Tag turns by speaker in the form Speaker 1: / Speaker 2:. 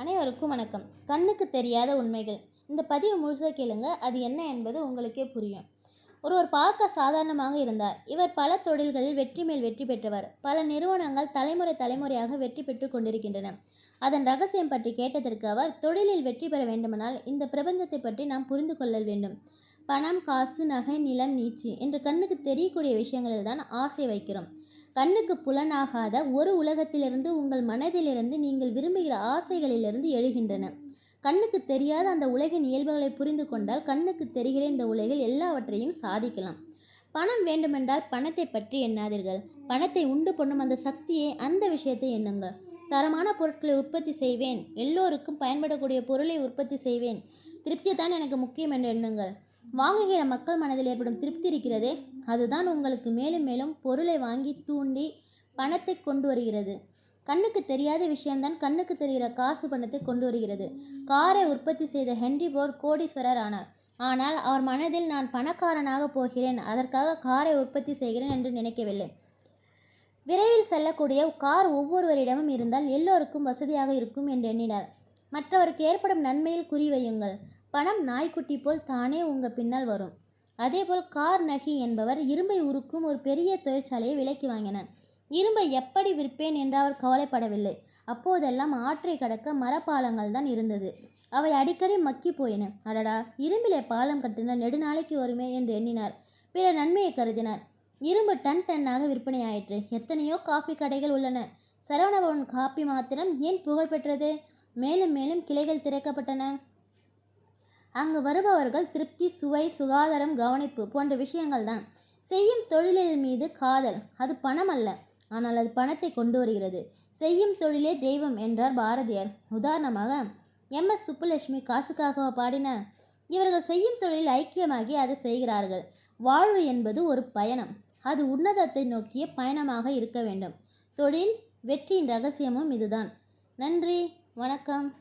Speaker 1: அனைவருக்கும் வணக்கம். கண்ணுக்கு தெரியாத உண்மைகள். இந்த பதிவு முழுசாக கேளுங்க. அது என்ன என்பது உங்களுக்கே புரியும். ஒருவர் பார்க்க சாதாரணமாக இருந்தார். இவர் பல தொழில்களில் வெற்றி மேல் வெற்றி பெற்றவர். பல நிறுவனங்கள் தலைமுறை தலைமுறையாக வெற்றி பெற்று கொண்டிருக்கின்றன. அதன் ரகசியம் பற்றி கேட்டதற்கு அவர் தொழிலில் வெற்றி பெற வேண்டுமானால் இந்த பிரபஞ்சத்தை பற்றி நாம் புரிந்து கொள்ள வேண்டும். பணம் காசு நகை நிலம் நீச்சு என்று கண்ணுக்கு தெரியக்கூடிய விஷயங்களில் தான் ஆசை வைக்கிறோம். கண்ணுக்கு புலனாகாத ஒரு உலகத்திலிருந்து உங்கள் மனதிலிருந்து நீங்கள் விரும்புகிற ஆசைகளிலிருந்து எழுகின்றன. கண்ணுக்கு தெரியாத அந்த உலகின் இயல்புகளை புரிந்து கொண்டால் கண்ணுக்கு தெரிகிற இந்த உலகில் எல்லாவற்றையும் சாதிக்கலாம். பணம் வேண்டுமென்றால் பணத்தை பற்றி எண்ணாதீர்கள். பணத்தை உண்டு பண்ணும் அந்த சக்தியை அந்த விஷயத்தை எண்ணுங்கள். தரமான பொருட்களை உற்பத்தி செய்வேன். எல்லோருக்கும் பயன்படக்கூடிய பொருளை உற்பத்தி செய்வேன். திருப்தி தான் எனக்கு முக்கியம் என்று எண்ணுங்கள். வாங்குகிற மக்கள் மனதில் ஏற்படும் திருப்தி இருக்கிறதே அதுதான் உங்களுக்கு மேலும் மேலும் பொருளை வாங்கி தூண்டி பணத்தை கொண்டு வருகிறது. கண்ணுக்கு தெரியாத விஷயம்தான் கண்ணுக்கு தெரிகிற காசு பணத்தை கொண்டு வருகிறது. காரை உற்பத்தி செய்த ஹென்றி போர் கோடீஸ்வரர் ஆனார். ஆனால் அவர் மனதில் நான் பணக்காரனாக போகிறேன் அதற்காக காரை உற்பத்தி செய்கிறேன் என்று நினைக்கவில்லை. விரைவில் செல்லக்கூடிய கார் ஒவ்வொருவரிடமும் இருந்தால் எல்லோருக்கும் வசதியாக இருக்கும் என்று எண்ணினார். மற்றவருக்கு ஏற்படும் நன்மையில் குறிவையுங்கள் பணம் நாய்க்குட்டி போல் தானே உங்கள் பின்னால் வரும். அதேபோல் கார் நகி என்பவர் இரும்பை உருக்கும் ஒரு பெரிய தொழிற்சாலையை விலைக்கு வாங்கினார். இரும்பை எப்படி விற்பேன் என்று அவர் கவலைப்படவில்லை. அப்போதெல்லாம் ஆற்றை கடக்க மரப்பாலங்கள் தான் இருந்தது. அவை அடிக்கடி மக்கி போயின. அடடா இரும்பிலே பாலம் கட்டின நெடுநாளைக்கு வருமே என்று எண்ணினார். பிற நன்மையை கருதினார். இரும்பு டன் டன்னாக விற்பனையாயிற்று எத்தனையோ காஃபி கடைகள் உள்ளன. சரவணபவன் காப்பி மாத்திரம் ஏன் புகழ் பெற்றது மேலும் மேலும் கிளைகள் திறக்கப்பட்டன. அங்கு வருபவர்கள் திருப்தி சுவை சுகாதாரம் கவனிப்பு போன்ற விஷயங்கள் தான் செய்யும் தொழிலின் மீது காதல் அது பணம் அல்ல ஆனால் அது பணத்தை கொண்டு வருகிறது. செய்யும் தொழிலே தெய்வம் என்றார் பாரதியார். உதாரணமாக எம். எஸ். சுப்புலட்சுமி காசுக்காக பாடின? இவர்கள் செய்யும் தொழில் ஐக்கியமாகி அதை செய்கிறார்கள். வாழ்வு என்பது ஒரு பயணம். அது உன்னதத்தை நோக்கிய பயணமாக இருக்க வேண்டும். தொழில் வெற்றியின் ரகசியமும் இதுதான். நன்றி வணக்கம்.